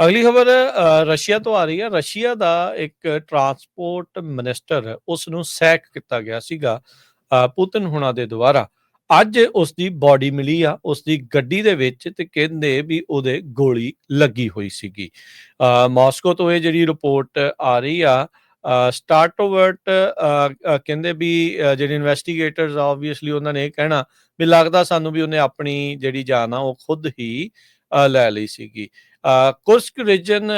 ਅਗਲੀ ਖਬਰ ਰਸ਼ੀਆ ਤੋਂ ਆ ਰਹੀ ਹੈ। ਰਸ਼ੀਆ ਦਾ ਇੱਕ ਟਰਾਂਸਪੋਰਟ ਮਿਨਿਸਟਰ ਉਸ ਨੂੰ ਸੈਕ ਕੀਤਾ ਗਿਆ ਸੀਗਾ ਪੁਤਿਨ ਹੁਣਾਂ ਦੇ ਦੁਆਰਾ। ਅੱਜ ਉਸ ਦੀ ਬਾਡੀ ਮਿਲੀ ਆ ਉਸ ਦੀ ਗੱਡੀ ਦੇ ਵਿੱਚ ਤੇ ਕਹਿੰਦੇ ਵੀ ਉਹਦੇ ਗੋਲੀ ਲੱਗੀ ਹੋਈ ਸੀਗੀ। ਅ, ਮਾਸਕੋ ਤੋਂ ਇਹ ਜਿਹੜੀ ਰਿਪੋਰਟ ਆ ਰਹੀ ਆ ਸਟਾਰਟੋਵਰਟ ਕਹਿੰਦੇ ਵੀ ਜਿਹੜੇ ਇਨਵੈਸਟੀਗੇਟਰਸ ਆਬਵੀਅਸਲੀ ਉਹਨਾਂ ਨੇ ਇਹ ਕਹਿਣਾ ਵੀ ਲੱਗਦਾ ਸਾਨੂੰ ਵੀ ਉਹਨੇ ਆਪਣੀ ਜਿਹੜੀ ਜਾਨ ਆ ਉਹ ਖੁਦ ਹੀ ਲੈ ਲਈ ਸੀਗੀ। ਕੁਰਸਕ ਰੀਜਨ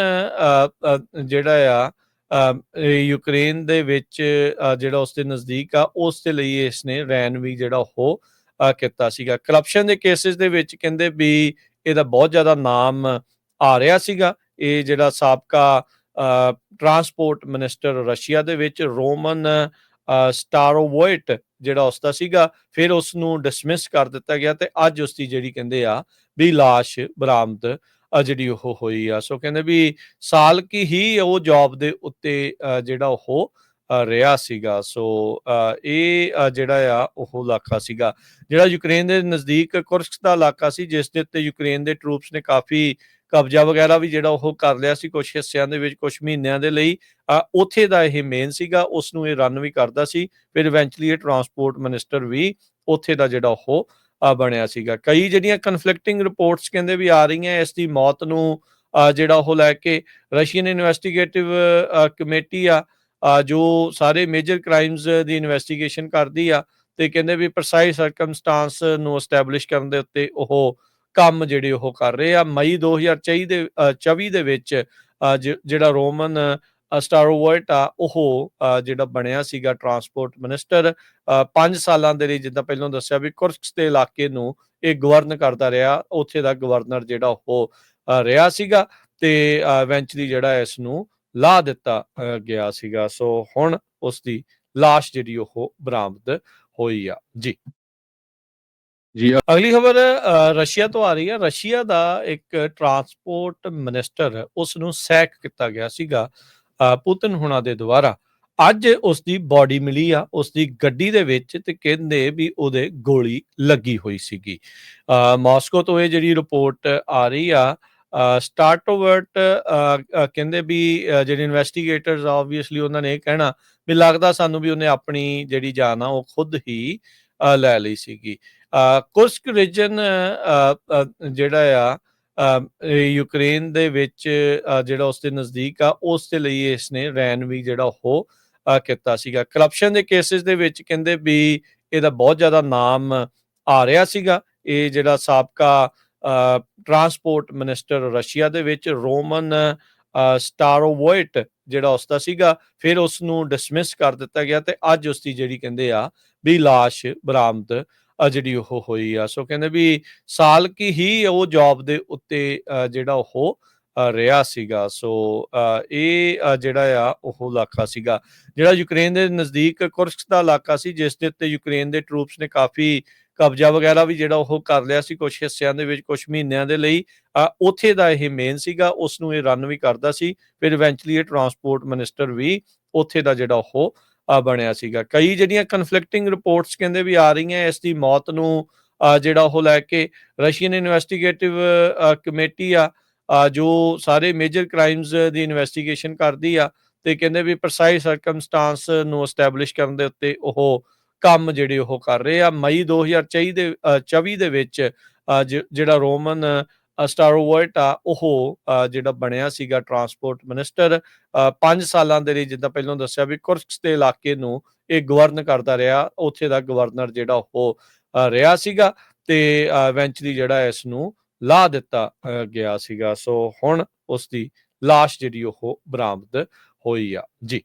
ਜਿਹੜਾ ਆ ਯੂਕਰੇਨ ਦੇ ਵਿੱਚ ਜਿਹੜਾ ਉਸ ਦੇ ਨਜ਼ਦੀਕ ਆ, ਉਸ ਦੇ ਲਈ ਇਸਨੇ ਰੈਨ ਵੀ ਜਿਹੜਾ ਉਹ ਕੀਤਾ ਸੀਗਾ। ਕਰਪਸ਼ਨ ਦੇ ਕੇਸਿਸ ਦੇ ਵਿੱਚ ਕਹਿੰਦੇ ਵੀ ਇਹਦਾ ਬਹੁਤ ਜ਼ਿਆਦਾ ਨਾਮ ਆ ਰਿਹਾ ਸੀਗਾ। ਇਹ ਜਿਹੜਾ ਸਾਬਕਾ ਟਰਾਂਸਪੋਰਟ ਮਿਨਿਸਟਰ ਰਸ਼ੀਆ ਦੇ ਵਿੱਚ ਰੋਮਨ ਸਟਾਰੋਵੋਇਟ ਜਿਹੜਾ ਉਸ ਦਾ ਸੀਗਾ, ਫਿਰ ਉਸ ਨੂੰ ਡਿਸਮਿਸ ਕਰ ਦਿੱਤਾ ਗਿਆ ਤੇ ਅੱਜ ਉਸ ਦੀ ਜਿਹੜੀ ਕਹਿੰਦੇ ਆ, ਵੀ ਲਾਸ਼ ਬਰਾਮਦ ਜਿਹੜੀ ਉਹ ਹੋਈ ਆ। ਸੋ ਕਹਿੰਦੇ ਵੀ ਸਾਲ ਕੀ ਹੀ ਉਹ ਜੌਬ ਦੇ ਉੱਤੇ ਜਿਹੜਾ ਉਹ ਰਿਹਾ ਸੀਗਾ। ਸੋ ਇਹ ਜਿਹੜਾ ਆ ਉਹ ਇਲਾਕਾ ਸੀਗਾ। ਜਿਹੜਾ ਯੂਕਰੇਨ ਦੇ ਨਜ਼ਦੀਕ ਕੁਰਸਕ ਦਾ ਇਲਾਕਾ ਸੀ ਜਿਸ ਦੇ ਉੱਤੇ ਯੂਕਰੇਨ ਦੇ ਟਰੂਪਸ ਨੇ ਕਾਫੀ ਕਬਜ਼ਾ ਵਗੈਰਾ ਵੀ ਜਿਹੜਾ ਉਹ ਕਰ ਲਿਆ ਸੀ ਕੁਝ ਹਿੱਸਿਆਂ ਦੇ ਵਿੱਚ ਕੁਝ ਮਹੀਨਿਆਂ ਦੇ ਲਈ। ਅ, ਉੱਥੇ ਦਾ ਇਹ ਮੇਨ ਸੀਗਾ ਉਸ ਨੂੰ ਇਹ ਰਨ ਵੀ ਕਰਦਾ ਸੀ। ਫਿਰ ਇਵੈਂਚੁਅਲੀ ਇਹ ਟਰਾਂਸਪੋਰਟ ਮਿਨਿਸਟਰ ਵੀ ਉੱਥੇ ਦਾ ਜਿਹੜਾ ਉਹ ਬਣਿਆ ਸੀਗਾ। ਕਈ ਜਿਹੜੀਆਂ ਕਨਫਲਿਕਟਿੰਗ ਰਿਪੋਰਟਸ ਕਹਿੰਦੇ ਵੀ ਆ ਰਹੀਆਂ ਇਸ ਦੀ ਮੌਤ ਨੂੰ ਜਿਹੜਾ ਉਹ ਲੈ ਕੇ ਰਸ਼ੀਅਨ ਇਨਵੈਸਟੀਗੇਟਿਵ ਕਮੇਟੀ ਆ ਜੋ ਸਾਰੇ ਮੇਜਰ ਕ੍ਰਾਈਮਸ ਦੀ ਇਨਵੈਸਟੀਗੇਸ਼ਨ ਕਰਦੀ ਆ ਤੇ ਕਹਿੰਦੇ ਵੀ ਪ੍ਰਸਾਈਜ਼ ਸਰਕਮਸਟੈਂਸ ਨੂੰ ਐਸਟੈਬਲਿਸ਼ ਕਰਨ ਦੇ ਉੱਤੇ ਉਹ ਕੰਮ ਜਿਹੜੇ ਉਹ ਕਰ ਰਹੇ ਆ। ਮਈ 2024 ਦੇ ਅ, 24 ਦੇ ਵਿੱਚ ਜਿਹੜਾ ਰੋਮਨ ਸਟਾਰੋਵਰਟ ਆ ਉਹ ਜਿਹੜਾ ਬਣਿਆ ਸੀਗਾ ਟਰਾਂਸਪੋਰਟ ਮਿਨਿਸਟਰ 5 ਸਾਲਾਂ ਦੇ ਲਈ ਜਿੱਦਾਂ ਪਹਿਲਾਂ ਦੱਸਿਆ ਵੀ ਕੁਰਸਕ ਦੇ ਇਲਾਕੇ ਨੂੰ ਇਹ ਗਵਰਨ ਕਰਦਾ ਰਿਹਾ ਉੱਥੇ ਦਾ ਗਵਰਨਰ ਜਿਹੜਾ ਉਹ ਰਿਹਾ ਸੀਗਾ ਤੇ ਇਵੈਂਚੁਅਲੀ ਜਿਹੜਾ ਇਸ ਨੂੰ ਲਾ ਦਿੱਤਾ ਗਿਆ ਸੀਗਾ। ਸੋ ਹੁਣ ਉਸ ਦੀ ਲਾਸ਼ ਜਿਹੜੀ ਉਹ ਬਰਾਮਦ ਹੋਈ ਆ। ਜੀ। ਜੀ ਅਗਲੀ ਖਬਰ ਰਸ਼ੀਆ ਤੋਂ ਆ ਰਹੀ ਹੈ। ਰਸ਼ੀਆ ਦਾ ਇੱਕ ਟਰਾਂਸਪੋਰਟ ਮਿਨਿਸਟਰ ਉਸ ਨੂੰ ਸੈਕ ਕੀਤਾ ਗਿਆ ਸੀਗਾ। ਪੁਤਨ ਹੁਣਾਂ ਦੇ ਦੁਆਰਾ। ਅੱਜ ਉਸ ਦੀ ਬਾਡੀ ਮਿਲੀ ਆ ਉਸ ਦੀ ਗੱਡੀ ਦੇ ਵਿੱਚ ਤੇ ਕਹਿੰਦੇ ਵੀ ਉਹਦੇ ਗੋਲੀ ਲੱਗੀ ਹੋਈ ਸੀਗੀ। ਮਾਸਕੋ ਤੋਂ ਇਹ ਜਿਹੜੀ ਰਿਪੋਰਟ ਆ ਰਹੀ ਆ ਸਟਾਰਟੋਵਰਟ ਕਹਿੰਦੇ ਵੀ ਜਿਹੜੇ ਇਨਵੈਸਟੀਗੇਟਰਸ ਆਬਵੀਅਸਲੀ ਉਹਨਾਂ ਨੇ ਇਹ ਕਹਿਣਾ ਵੀ ਲੱਗਦਾ ਸਾਨੂੰ ਵੀ ਉਹਨੇ ਆਪਣੀ ਜਿਹੜੀ ਜਾਨ ਆ, ਉਹ ਖੁਦ ਹੀ ਲੈ ਲਈ ਸੀਗੀ। ਕੁਸਕ ਕੁਰਸਕ ਰੀਜਨ ਜਿਹੜਾ ਆ ਯੂਕਰੇਨ ਦੇ ਵਿੱਚ ਜਿਹੜਾ ਉਸ ਦੇ ਨਜ਼ਦੀਕ ਆ, ਉਸ ਦੇ ਲਈ ਇਸਨੇ ਰੈਨ ਵੀ ਜਿਹੜਾ ਉਹ ਕੀਤਾ ਸੀਗਾ। ਕਰਪਸ਼ਨ ਦੇ ਕੇਸਿਸ ਦੇ ਵਿੱਚ ਕਹਿੰਦੇ ਵੀ ਇਹਦਾ ਬਹੁਤ ਜ਼ਿਆਦਾ ਨਾਮ ਆ ਰਿਹਾ ਸੀਗਾ। ਇਹ ਜਿਹੜਾ ਸਾਬਕਾ ਟਰਾਂਸਪੋਰਟ ਮਿਨਿਸਟਰ ਰਸ਼ੀਆ ਦੇ ਵਿੱਚ ਰੋਮਨ ਸਟਾਰੋਵੋਇਟ ਜਿਹੜਾ ਉਸ ਦਾ ਸੀਗਾ, ਫਿਰ ਉਸ ਨੂੰ ਡਿਸਮਿਸ ਕਰ ਦਿੱਤਾ ਗਿਆ ਤੇ ਅੱਜ ਉਸ ਦੀ ਜਿਹੜੀ ਕਹਿੰਦੇ ਆ, ਵੀ ਲਾਸ਼ ਬਰਾਮਦ ਜਿਹੜੀ ਉਹ ਹੋਈ ਆ। ਸੋ ਕਹਿੰਦੇ ਵੀ ਸਾਲ ਕੀ ਹੀ ਉਹ ਜੌਬ ਦੇ ਉੱਤੇ ਜਿਹੜਾ ਉਹ ਰਿਹਾ ਸੀਗਾ। ਸੋ ਇਹ ਜਿਹੜਾ ਆ ਉਹ ਇਲਾਕਾ ਸੀਗਾ। ਜਿਹੜਾ ਯੂਕਰੇਨ ਦੇ ਨਜ਼ਦੀਕ ਕੁਰਸਕ ਦਾ ਇਲਾਕਾ ਸੀ ਜਿਸ ਦੇ ਉੱਤੇ ਯੂਕਰੇਨ ਦੇ ਟਰੂਪਸ ਨੇ ਕਾਫੀ ਕਬਜ਼ਾ ਵਗੈਰਾ ਵੀ ਜਿਹੜਾ ਉਹ ਕਰ ਲਿਆ ਸੀ ਕੁਝ ਹਿੱਸਿਆਂ ਦੇ ਵਿੱਚ ਕੁਝ ਮਹੀਨਿਆਂ ਦੇ ਲਈ। ਅ, ਉੱਥੇ ਦਾ ਇਹ ਮੇਨ ਸੀਗਾ ਉਸ ਨੂੰ ਇਹ ਰਨ ਵੀ ਕਰਦਾ ਸੀ। ਫਿਰ ਇਵੈਂਚੁਅਲੀ ਇਹ ਟਰਾਂਸਪੋਰਟ ਮਿਨਿਸਟਰ ਵੀ ਉੱਥੇ ਦਾ ਜਿਹੜਾ ਉਹ ਬਣਿਆ ਸੀਗਾ। ਕਈ ਜਿਹੜੀਆਂ ਕਨਫਲਿਕਟਿੰਗ ਰਿਪੋਰਟਸ ਕਹਿੰਦੇ ਵੀ ਆ ਰਹੀਆਂ ਇਸ ਦੀ ਮੌਤ ਨੂੰ ਜਿਹੜਾ ਉਹ ਲੈ ਕੇ ਰਸ਼ੀਅਨ ਇਨਵੈਸਟੀਗੇਟਿਵ ਕਮੇਟੀ ਆ ਜੋ ਸਾਰੇ ਮੇਜਰ ਕ੍ਰਾਈਮਸ ਦੀ ਇਨਵੈਸਟੀਗੇਸ਼ਨ ਕਰਦੀ ਆ ਤੇ ਕਹਿੰਦੇ ਵੀ ਪ੍ਰਸਾਈਜ਼ ਸਰਕਮਸਟੈਂਸ ਨੂੰ ਐਸਟੈਬਲਿਸ਼ ਕਰਨ ਦੇ ਉੱਤੇ ਉਹ ਕੰਮ ਜਿਹੜੇ ਉਹ ਕਰ ਰਹੇ ਆ। ਮਈ 2024 ਦੇ ਅ, 24 ਦੇ ਵਿੱਚ ਜਿਹੜਾ ਰੋਮਨ ਸਟਾਰੋਵਰਟ ਆ ਉਹ ਜਿਹੜਾ ਬਣਿਆ ਸੀਗਾ ਟਰਾਂਸਪੋਰਟ ਮਿਨਿਸਟਰ 5 ਸਾਲਾਂ ਦੇ ਲਈ ਜਿੱਦਾਂ ਪਹਿਲਾਂ ਦੱਸਿਆ ਵੀ ਕੁਰਸਕ ਦੇ ਇਲਾਕੇ ਨੂੰ ਇਹ ਗਵਰਨ ਕਰਦਾ ਰਿਹਾ, ਉੱਥੇ ਦਾ ਗਵਰਨਰ ਜਿਹੜਾ ਉਹ ਰਿਹਾ ਸੀਗਾ ਤੇ ਇਵੈਂਚੁਅਲੀ ਜਿਹੜਾ ਇਸ ਨੂੰ ਲਾ ਦਿੱਤਾ ਗਿਆ ਸੀਗਾ। ਸੋ ਹੁਣ ਉਸ ਦੀ ਲਾਸ਼ ਜਿਹੜੀ ਉਹ ਬਰਾਮਦ ਹੋਈ ਆ। ਜੀ।